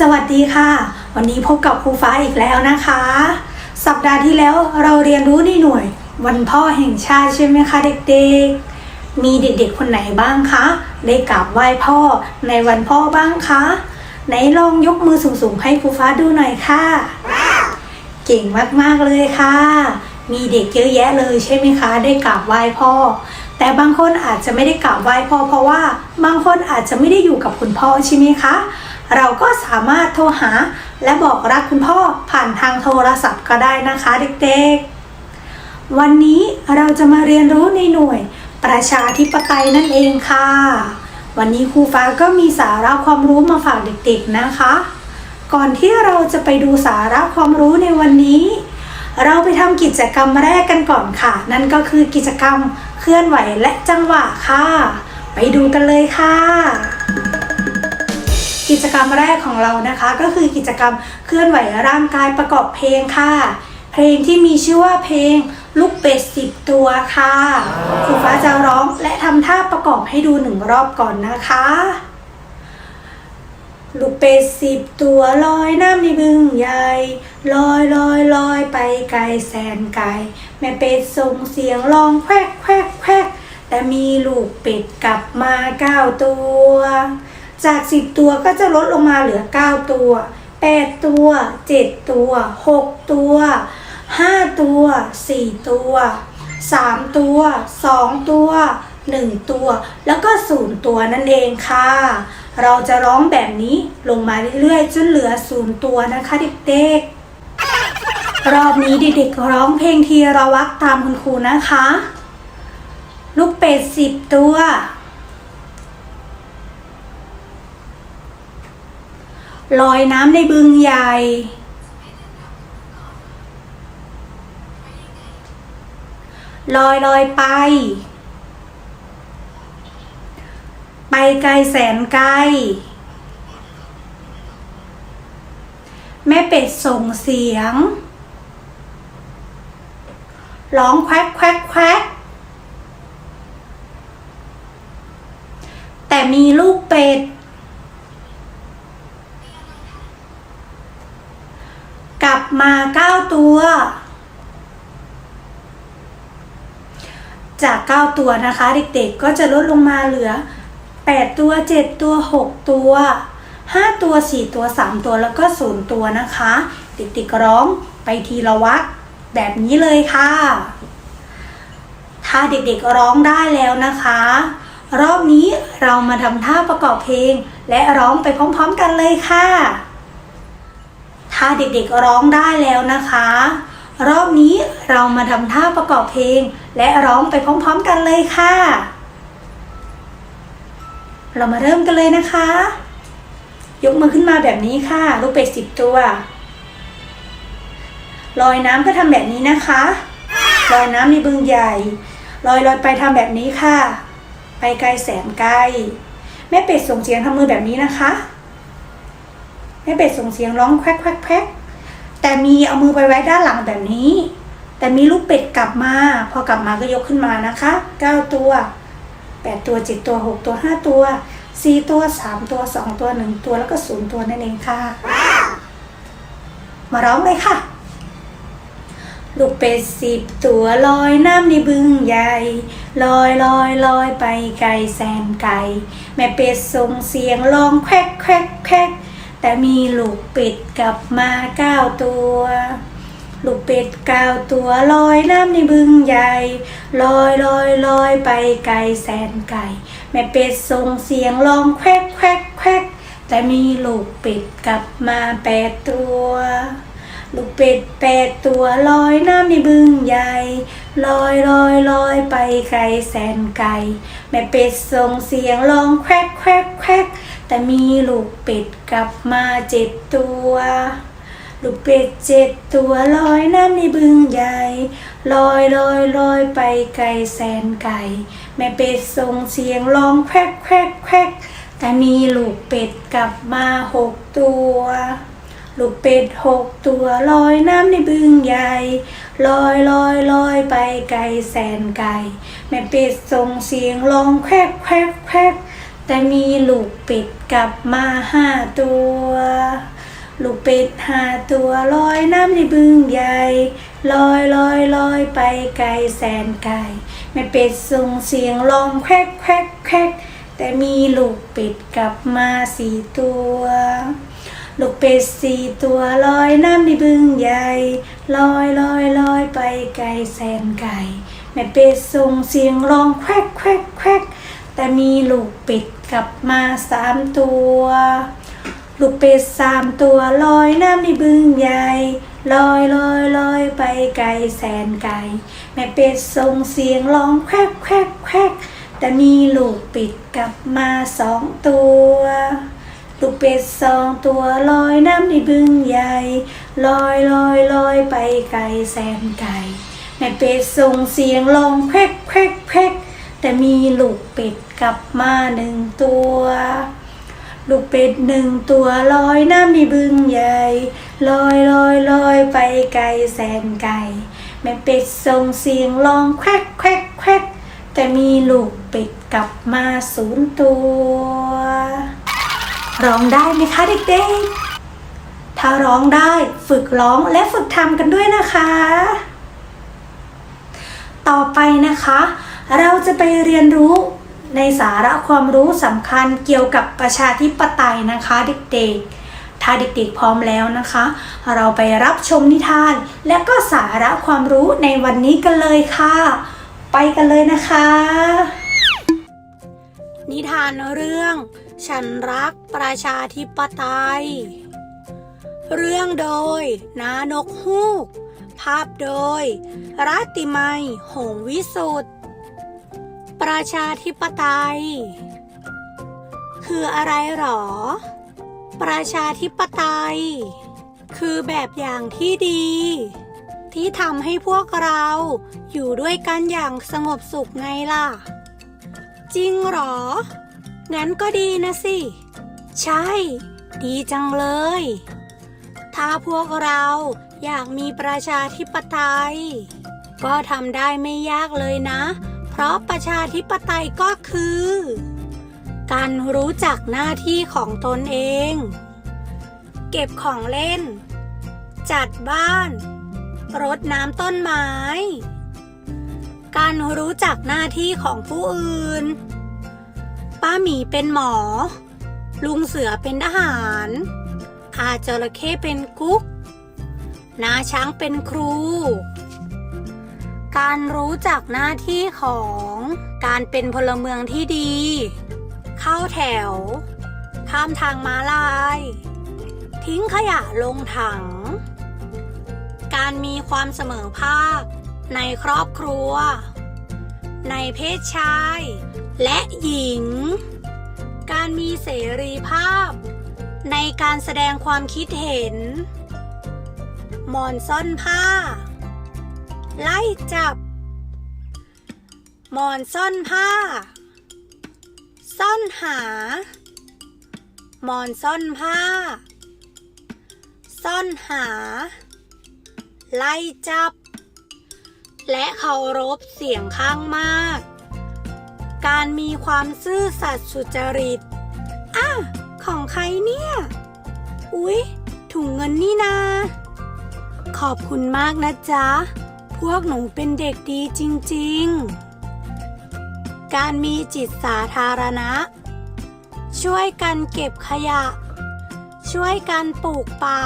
สวัสดีค่ะ วันนี้พบกับครูฟ้าอีกแล้วนะคะ สัปดาห์ที่แล้วเราเรียนรู้ในหน่วย วันพ่อแห่งชาติใช่ไหมคะเด็กๆ มีเด็กๆคนไหนบ้างคะ ได้กราบไหว้พ่อในวันพ่อบ้างคะ ไหนลองยกมือสูงๆให้ครูฟ้าดูหน่อยค่ะ เก่งมากๆเลยค่ะ มีเด็กเยอะแยะเลยใช่ไหมคะ ได้กราบไหว้พ่อแต่บางคนอาจจะไม่ได้กราบไหว้พ่อเพราะว่า บางคนอาจจะไม่ได้อยู่กับคุณพ่อใช่ไหมคะ เราก็สามารถโทรหาและบอกรักคุณพ่อผ่านทางโทรศัพท์ก็ได้นะคะเด็กๆ วันนี้เราจะมาเรียนรู้ในหน่วยประชาธิปไตยนั่นเองค่ะ วันนี้ครูฟ้าก็มีสาระความรู้มาฝากเด็กๆนะคะ ก่อนที่เราจะไปดูสาระความรู้ในวันนี้ เราไปทำกิจกรรมแรกกันก่อนค่ะ นั่นก็คือกิจกรรมเคลื่อนไหวและจังหวะค่ะ ไปดูกันเลยค่ะ กิจกรรมแรกของเรานะคะ ก็คือกิจกรรมเคลื่อนไหวร่างกายประกอบเพลงค่ะ เพลงที่มีชื่อว่าเพลงลูกเป็ดสิบตัวค่ะครูฟ้าจะร้องและทำท่าประกอบให้ดูหนึ่งรอบก่อนนะคะ ลูกเป็ดสิบตัวลอยน้ำในบึงใหญ่ลอยลอยลอยไปไกลแสนไกลแม่เป็ดส่งเสียงร้องแควกแควกแควกแต่มีลูกเป็ดกลับมาเก้าตัว จากสิบตัวก็จะลดลงมาเหลือเก้าตัวแปดตัวเจ็ดตัวหกตัวห้าตัวสี่ตัวสามตัวสองตัวหนึ่งตัว แล้วก็ศูนย์ตัวนั่นเองค่ะ เราจะร้องแบบนี้ลงมาเรื่อยๆ จนเหลือศูนย์ตัวนะคะเด็กๆ รอบนี้เด็กๆร้องเพลงทีระวักตามคุณครูนะคะ ลูกเป็ดสิบตัว ลอยน้ำในบึงใหญ่ ลอยลอยไป ไปไกลแสนไกล แม่เป็ดส่งเสียง ร้องแควกแควกแควกแต่มีลูกเป็ด กลับ มาเก้าตัว จากเก้าตัวนะคะ เด็กๆก็จะลดลงมาเหลือแปดตัวเจ็ดตัวหกตัวห้าตัวสี่ตัวสามตัวแล้วก็ศูนย์ตัวนะคะ เด็กๆร้องไปทีละวักแบบนี้เลยค่ะ ถ้าเด็กๆร้องได้แล้วนะคะ รอบนี้เรามาทำท่าประกอบเพลง และร้องไปพร้อมๆกันเลยค่ะ ถ้าเด็กๆร้องได้แล้วนะคะ รอบนี้เรามาทำท่าประกอบเพลง และร้องไปพร้อมๆกันเลยค่ะ เรามาเริ่มกันเลยนะคะ ยกมือขึ้นมาแบบนี้ค่ะ ลูกเป็ดสิบตัวลอยน้ำก็ทำแบบนี้นะคะลอยน้ำในบึงใหญ่ลอยลอยไปทำแบบนี้ค่ะ ไปไกลแสนไกล แม่เป็ดส่งเสียงทำมือแบบนี้นะคะ แม่เป็ดส่งเสียงร้องแควกแควกแควกแต่มีเอามือไปไว้ด้านหลังแบบนี้ แต่มีลูกเป็ดกลับมา พอกลับมาก็ยกขึ้นมานะคะเก้าตัวแปดตัวเจ็ดตัวหกตัวห้าตัวสี่ตัวสามตัวสองตัวหนึ่งตัวแล้วก็ศูนย์ตัวนั่นเองค่ะ มาร้องเลยค่ะ ลูกเป็ดสิบตัวลอยน้ำในบึงใหญ่ลอยลอยลอยไปไกลแสนไกล แม่เป็ดส่งเสียงร้องแควกแควกแควก แต่มีลูกเป็ดกลับมาเก้าตัว ลูกเป็ดเก้าตัวลอยน้ำในบึงใหญ่ลอยลอยลอยไปไกลแสนไกลแม่เป็ดส่งเสียงร้องแควกแควกแควกแต่มีลูกเป็ดกลับมาแปดตัว ลูกเป็ดแปดตัวลอยน้ำในบึงใหญ่ลอยลอยลอยไปไกลแสนไกลแม่เป็ดส่งเสียงร้องแควกแควก แต่มีลูกเป็ดกลับมาเจ็ดตัว ลูกเป็ดเจ็ดตัวลอยน้ำในบึงใหญ่ลอยลอยลอยไปไกลแสนไกลแม่เป็ดส่งเสียงร้องแควกแควกแควกแต่มีลูกเป็ดกลับมาหกตัว ลูกเป็ดหกตัวลอยน้ำในบึงใหญ่ลอยลอยลอยไปไกลแสนไกลแม่เป็ดส่งเสียงร้องแควกแควกแควก แต่มีลูกเป็ดกลับมาห้าตัว ลูกเป็ดห้าตัวลอยน้ำในบึงใหญ่ลอยลอยลอยไปไกลแสนไกลแม่เป็ดส่งเสียงร้องแควกแควกแควกแต่มีลูกเป็ดกลับมาสี่ตัว ลูกเป็ดสี่ตัวลอยน้ำในบึงใหญ่ลอยลอยลอยไปไกลแสนไกลแม่เป็ดส่งเสียงร้องแควกแควกแควก แต่มีลูกเป็ดกลับมาสามตัว ลูกเป็ดสามตัวลอยน้ำในบึงใหญ่ลอยลอยลอยไปไกลแสนไกล แม่เป็ดส่งเสียงร้องแควกแควกแควกแต่มีลูกเป็ดกลับมาสองตัว ลูกเป็ดสองตัวลอยน้ำในบึงใหญ่ลอยลอยลอยไปไกลแสนไกล แม่เป็ดส่งเสียงร้องแควกแควกแควก แต่มีลูกเป็ดกลับมาหนึ่งตัว ลูกเป็ดหนึ่งตัวลอยน้ำในบึงใหญ่ลอยลอยลอยไปไกลแสนไกลแม่เป็ดส่งเสียงร้องแควกแควกแควกแต่มีลูกเป็ดกลับมาศูนย์ตัวร้องได้ไหมคะเด็กๆถ้าร้องได้ฝึกร้องและฝึกทำกันด้วยนะคะ ต่อไปนะคะ เราจะไปเรียนรู้ในสาระความรู้สำคัญเกี่ยวกับประชาธิปไตยนะคะเด็กๆ ถ้าเด็กๆพร้อมแล้วนะคะ เราไปรับชมนิทาน และก็สาระความรู้ในวันนี้กันเลยค่ะ ไปกันเลยนะคะ นิทานเรื่อง ฉันรักประชาธิปไตย เรื่องโดยนานกฮูก ภาพโดยรัติมัยหงวิสุทธ ประชาธิปไตย คืออะไรหรอ ประชาธิปไตย คือแบบอย่างที่ดี ที่ทำให้พวกเราอยู่ด้วยกันอย่างสงบสุขไงล่ะ จริงหรอ งั้นก็ดีนะสิ ใช่ ดีจังเลย ถ้าพวกเราอยากมีประชาธิปไตย ก็ทำได้ไม่ยากเลยนะ เพราะประชาธิปไตยก็คือ การรู้จักหน้าที่ของตนเอง เก็บของเล่น จัดบ้าน รดน้ำต้นไม้ การรู้จักหน้าที่ของผู้อื่น ป้าหมีเป็นหมอ ลุงเสือเป็นทหารอาจระเข้เป็นกุ๊ก นาช้างเป็นครู การรู้จักหน้าที่ของการเป็นพลเมืองที่ดี เข้าแถว ข้ามทางม้าลาย ทิ้งขยะลงถัง การมีความเสมอภาค ในครอบครัว ในเพศชาย และหญิง การมีเสรีภาพ ในการแสดงความคิดเห็นหมอนซ่อนผ้า ไล่จับ หมอนซ่อนผ้า ซ่อนหา หมอนซ่อนผ้า ซ่อนหา ไล่จับ และเคารพเสียงข้างมาก การมีความซื่อสัตย์สุจริตอะของใครเนี่ย อุ๊ย ถุงเงินนี่นา ขอบคุณมากนะจ๊ะ พวกหนูเป็นเด็กดีจริงๆ การมีจิตสาธารณะ ช่วยกันเก็บขยะ ช่วยกันปลูกป่า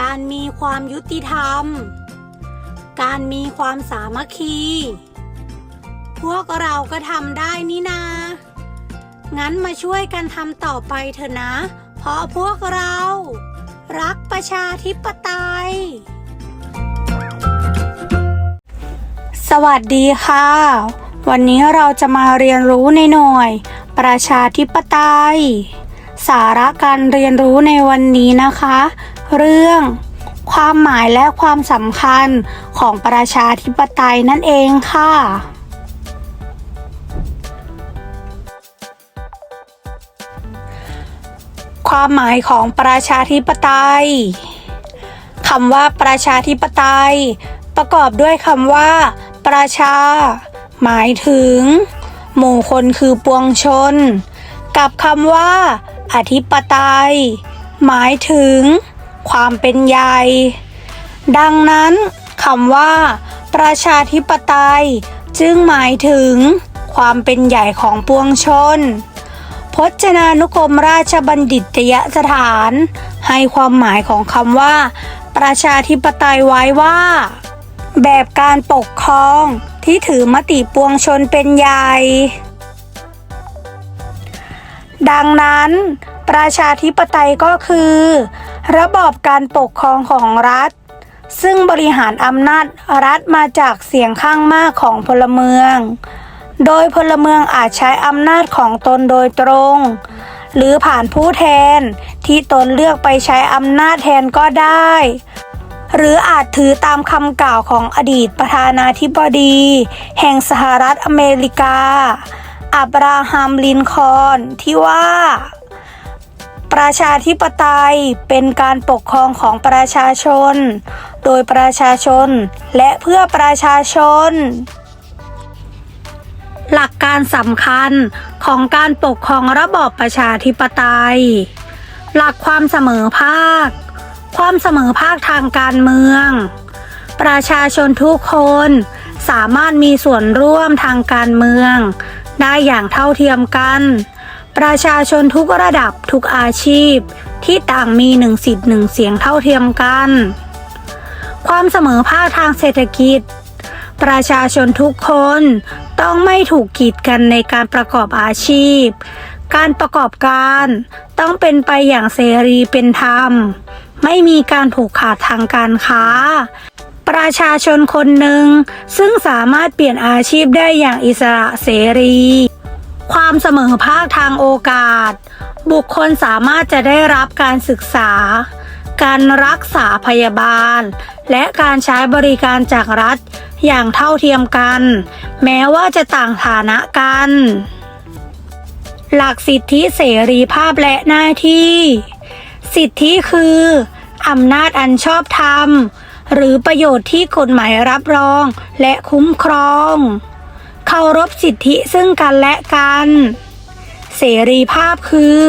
การมีความยุติธรรม การมีความสามัคคี พวกเราก็ทำได้นี่นา งั้นมาช่วยกันทำต่อไปเถอะนะ เพราะพวกเรา รักประชาธิปไตย สวัสดีค่ะ วันนี้เราจะมาเรียนรู้ในหน่วย ประชาธิปไตย สาระการเรียนรู้ในวันนี้นะคะ เรื่อง ความหมายและความสำคัญของประชาธิปไตยนั่นเองค่ะ ความหมายของประชาธิปไตยคำว่าประชาธิปไตย ประกอบด้วยคำว่า ประชา หมายถึง หมู่คนคือปวงชน กับคำว่า อธิปไตย หมายถึง ความเป็นใหญ่ ดังนั้นคำว่า ประชาธิปไตย จึงหมายถึง ความเป็นใหญ่ของปวงชน พจนานุกรมราชบัณฑิตยสถาน ให้ความหมายของคำว่า ประชาธิปไตยไว้ว่า แบบการปกครองที่ถือมติปวงชนเป็นใหญ่ ดังนั้น ประชาธิปไตยก็คือ ระบอบการปกครองของรัฐ ซึ่งบริหารอำนาจรัฐมาจากเสียงข้างมากของพลเมือง โดยพลเมืองอาจใช้อำนาจของตนโดยตรง หรือผ่านผู้แทนที่ตนเลือกไปใช้อำนาจแทนก็ได้ หรืออาจถือตามคำกล่าวของอดีตประธานาธิบดี แห่งสหรัฐอเมริกา อับราฮัมลินคอล์นที่ว่า ประชาธิปไตยเป็นการปกครองของประชาชน โดยประชาชนและเพื่อประชาชน หลักการสำคัญของการปกครองระบอบประชาธิปไตย หลักความเสมอภาค ความเสมอภาคทางการเมือง ประชาชนทุกคนสามารถมีส่วนร่วมทางการเมือง ได้อย่างเท่าเทียมกัน ประชาชนทุกระดับทุกอาชีพ ที่ต่างมีหนึ่งสิทธิ์หนึ่งเสียงเท่าเทียมกัน ความเสมอภาคทางเศรษฐกิจ ประชาชนทุกคนต้องไม่ถูกกีดกันในการประกอบอาชีพ การประกอบการต้องเป็นไปอย่างเสรีเป็นธรรม ไม่มีการผูกขาดทางการค้า ประชาชนคนหนึ่ง ซึ่งสามารถเปลี่ยนอาชีพได้อย่างอิสระเสรี ความเสมอภาคทางโอกาส บุคคลสามารถจะได้รับการศึกษา การรักษาพยาบาล และการใช้บริการจากรัฐอย่างเท่าเทียมกัน แม้ว่าจะต่างฐานะกัน หลักสิทธิเสรีภาพและหน้าที่ สิทธิคืออำนาจอันชอบธรรม หรือประโยชน์ที่กฎหมายรับรองและคุ้มครองเคารพสิทธิซึ่งกันและกัน เสรีภาพคือ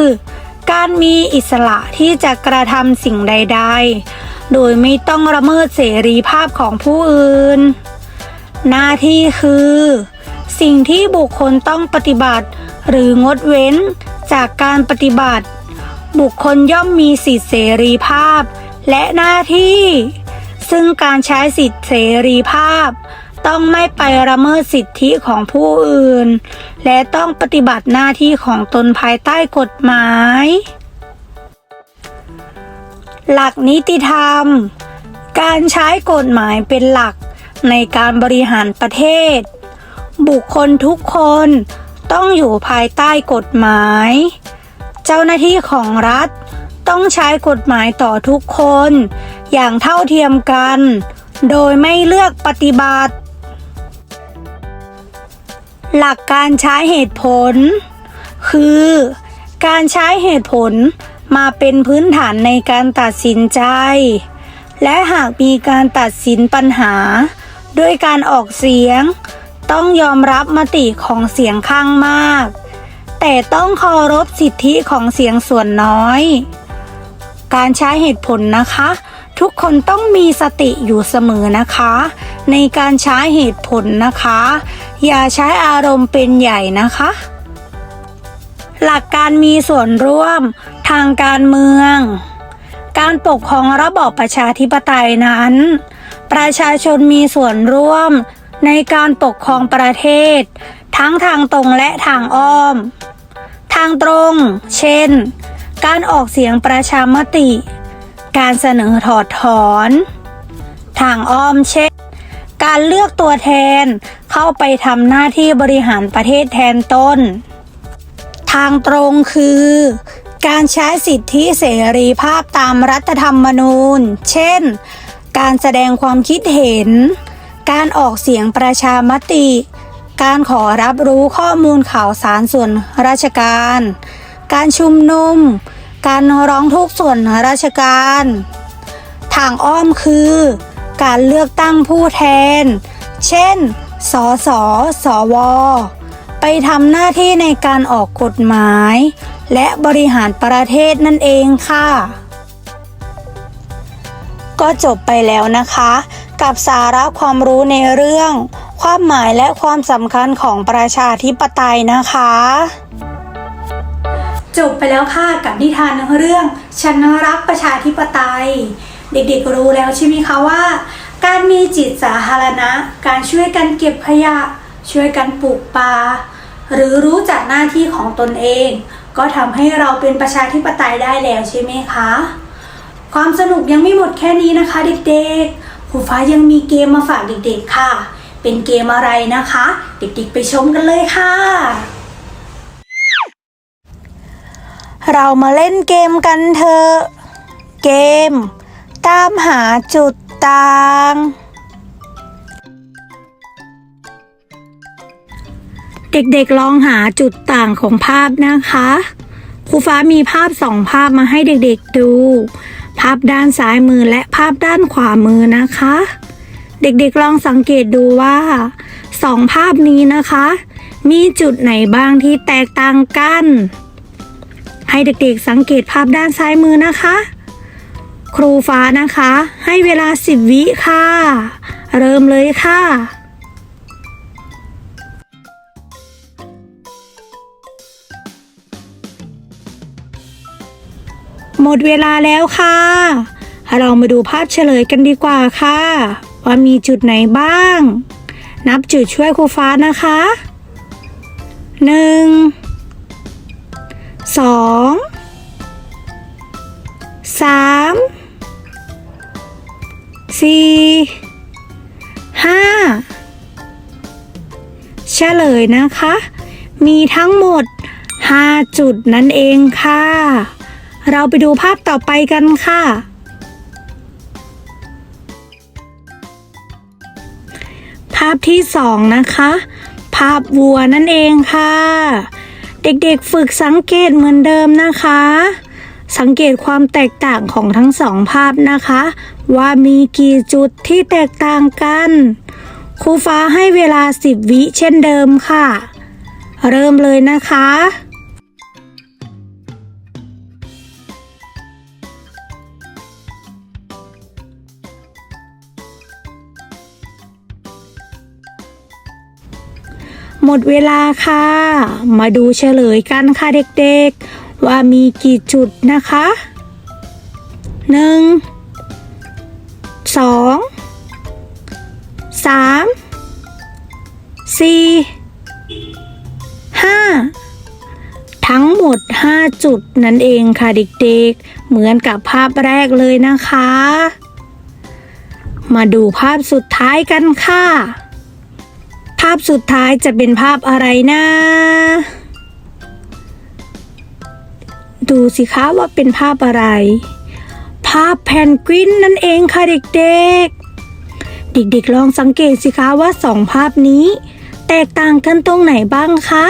การมีอิสระที่จะกระทำสิ่งใด ๆ โดยไม่ต้องละเมิดเสรีภาพของผู้อื่น หน้าที่คือ สิ่งที่บุคคลต้องปฏิบัติ หรืองดเว้นจากการปฏิบัติ บุคคลย่อมมีสิทธิเสรีภาพ และหน้าที่ ซึ่งการใช้สิทธิเสรีภาพ ต้องไม่ไปละเมิดสิทธิของผู้อื่น และต้องปฏิบัติหน้าที่ของตนภายใต้กฎหมาย หลักนิติธรรม การใช้กฎหมายเป็นหลักในการบริหารประเทศ บุคคลทุกคนต้องอยู่ภายใต้กฎหมาย เจ้าหน้าที่ของรัฐ ต้องใช้กฎหมายต่อทุกคน อย่างเท่าเทียมกัน โดยไม่เลือกปฏิบัติ หลักการใช้เหตุผล คือ การใช้เหตุผลมาเป็นพื้นฐานในการตัดสินใจ และหากมีการตัดสินปัญหา ด้วยการออกเสียง ต้องยอมรับมติของเสียงข้างมาก แต่ต้องเคารพสิทธิของเสียงส่วนน้อย การใช้เหตุผลนะคะ ทุกคนต้องมีสติอยู่เสมอนะคะ ในการใช้เหตุผลนะคะ อย่าใช้อารมณ์เป็นใหญ่นะคะ หลักการมีส่วนร่วมทางการเมือง การปกครองระบอบประชาธิปไตยนั้น ประชาชนมีส่วนร่วม ในการปกครองประเทศ ทั้งทางตรงและทางอ้อม ทางตรง เช่น การออกเสียงประชามติ การเสนอถอดถอน ทางอ้อมเช่น การเลือกตัวแทนเข้าไปทำหน้าที่บริหารประเทศแทนต้น ทางตรงคือ การใช้สิทธิเสรีภาพตามรัฐธรรมนูญ เช่น การแสดงความคิดเห็น การออกเสียงประชามติ การขอรับรู้ข้อมูลข่าวสารส่วนราชการ การชุมนุม การร้องทุกข์ส่วนราชการ ทางอ้อมคือ การเลือกตั้งผู้แทน เช่น สส สว ไปทำหน้าที่ในการออกกฎหมาย และบริหารประเทศนั่นเองค่ะ ก็จบไปแล้วนะคะ กับสาระความรู้ในเรื่อง ความหมายและความสำคัญของประชาธิปไตยนะคะ จบไปแล้วค่ะกับนิทานเรื่องฉันรักประชาธิปไตย เด็กๆรู้แล้วใช่ไหมคะว่า การมีจิตสาธารณะ การช่วยกันเก็บขยะ ช่วยกันปลูกป่าหรือรู้จักหน้าที่ของตนเอง ก็ทำให้เราเป็นประชาธิปไตยได้แล้วใช่ไหมคะ ความสนุกยังไม่หมดแค่นี้นะคะเด็กๆ ครูฟ้ายังมีเกมมาฝากเด็กๆค่ะ เป็นเกมอะไรนะคะ เด็กๆไปชมกันเลยค่ะ เรามาเล่นเกมกันเถอะ เกม ตามหาจุดต่าง เด็กๆลองหาจุดต่างของภาพนะคะ ครูฟ้ามีภาพสองภาพมาให้เด็กๆดู ภาพด้านซ้ายมือและภาพด้านขวามือนะคะ เด็กๆลองสังเกตดูว่าสองภาพนี้นะคะ มีจุดไหนบ้างที่แตกต่างกัน ให้เด็กๆสังเกตภาพด้านซ้ายมือนะคะ ครูฟ้านะคะ ให้เวลา 10 วิค่ะ เริ่มเลยค่ะ หมดเวลาแล้วค่ะ เรามาดูภาพเฉลยกันดีกว่าค่ะ ว่ามีจุดไหนบ้าง นับจุดช่วยครูฟ้านะคะหนึ่งสองสามสี่ห้าเฉลยนะคะ มีทั้งหมด 5 จุดนั่นเองค่ะ เราไปดูภาพต่อไปกันค่ะ ภาพที่สองนะคะ ภาพวัวนั่นเองค่ะ เด็กๆฝึกสังเกตเหมือนเดิมนะคะ สังเกตความแตกต่างของทั้งสองภาพนะคะ ว่ามีกี่จุดที่แตกต่างกันครูฟ้าให้เวลา 10 วิเช่นเดิมค่ะ เริ่มเลยนะคะ หมดเวลาค่ะ มาดูเฉลยกันค่ะเด็กๆ ว่ามีกี่จุดนะคะหนึ่งสองสามสี่ห้าทั้งหมด 5 จุดนั่นเองค่ะเด็กๆ เหมือนกับภาพแรกเลยนะคะ มาดูภาพสุดท้ายกันค่ะาพสุดท้ายจะเป็นภาพอะไรนะ ดูสิคะว่าเป็นภาพอะไร ภาพแพนกวินนั่นเองค่ะเด็กๆ เด็กๆลองสังเกตสิคะว่าสองภาพนี้ แตกต่างกันตรงไหนบ้างคะ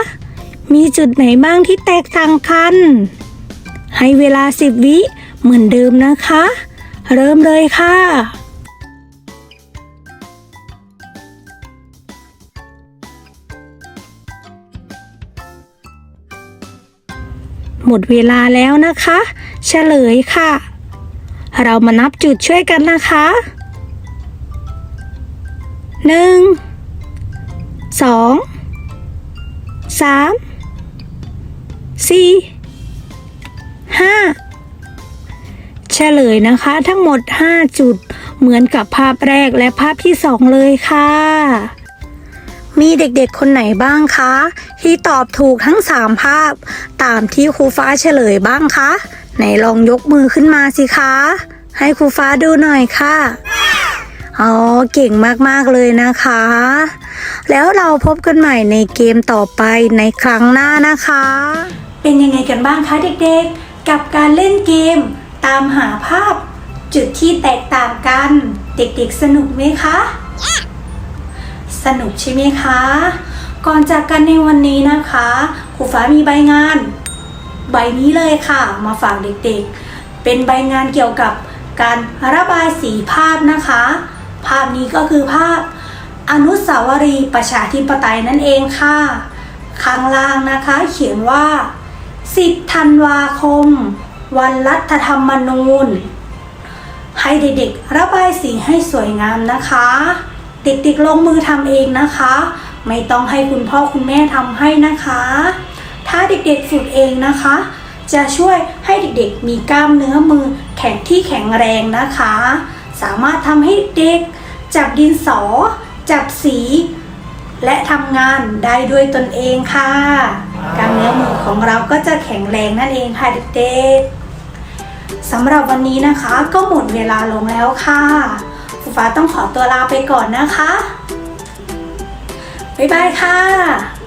มีจุดไหนบ้างที่แตกต่างกัน ให้เวลาสิบวิเหมือนเดิมนะคะ เริ่มเลยค่ะ หมดเวลาแล้วนะคะ เฉลยค่ะ เรามานับจุดช่วยกันนะคะหนึ่งสองสามสี่ห้าเฉลยนะคะ ทั้งหมด 5 จุดเหมือนกับภาพแรกและภาพที่ 2 เลยค่ะ มีเด็กๆคนไหนบ้างคะ ที่ตอบถูกทั้ง 3 ภาพ ตามที่ครูฟ้าเฉลยบ้างคะไหนลองยกมือขึ้นมาสิคะ ให้ครูฟ้าดูหน่อยค่ะอ๋อเก่งมากๆเลยนะคะ แล้วเราพบกันใหม่ในเกมต่อไปในครั้งหน้านะคะ เป็นยังไงกันบ้างคะเด็กๆ กับการเล่นเกม ตามหาภาพ จุดที่แตกต่างกัน เด็กๆสนุกไหมคะ สนุกใช่ไหมคะ ก่อนจากกันในวันนี้นะคะครูฟ้ามีใบงาน ใบนี้เลยค่ะ มาฝากเด็กๆ เป็นใบงานเกี่ยวกับการระบายสีภาพนะคะ ภาพนี้ก็คือภาพอนุสาวรีย์ประชาธิปไตยนั่นเองค่ะ ข้างล่างนะคะ เขียนว่า 10 ธันวาคม วันรัฐธรรมนูญ ให้เด็กๆระบายสีให้สวยงามนะคะ เด็กๆลงมือทำเองนะคะ ไม่ต้องให้คุณพ่อคุณแม่ทำให้นะคะ ถ้าเด็กๆฝึกเองนะคะ จะช่วยให้เด็กๆมีกล้ามเนื้อมือแข็งที่แข็งแรงนะคะ สามารถทำให้เด็กจับดินสอ จับสี และทำงานได้ด้วยตนเองค่ะกล้ามเนื้อมือของเราก็จะแข็งแรงนั่นเองค่ะเด็กๆสำหรับวันนี้นะคะก็หมดเวลาลงแล้วค่ะ ฟ้าต้องขอตัวลาไปก่อนนะคะ บ๊ายบายค่ะ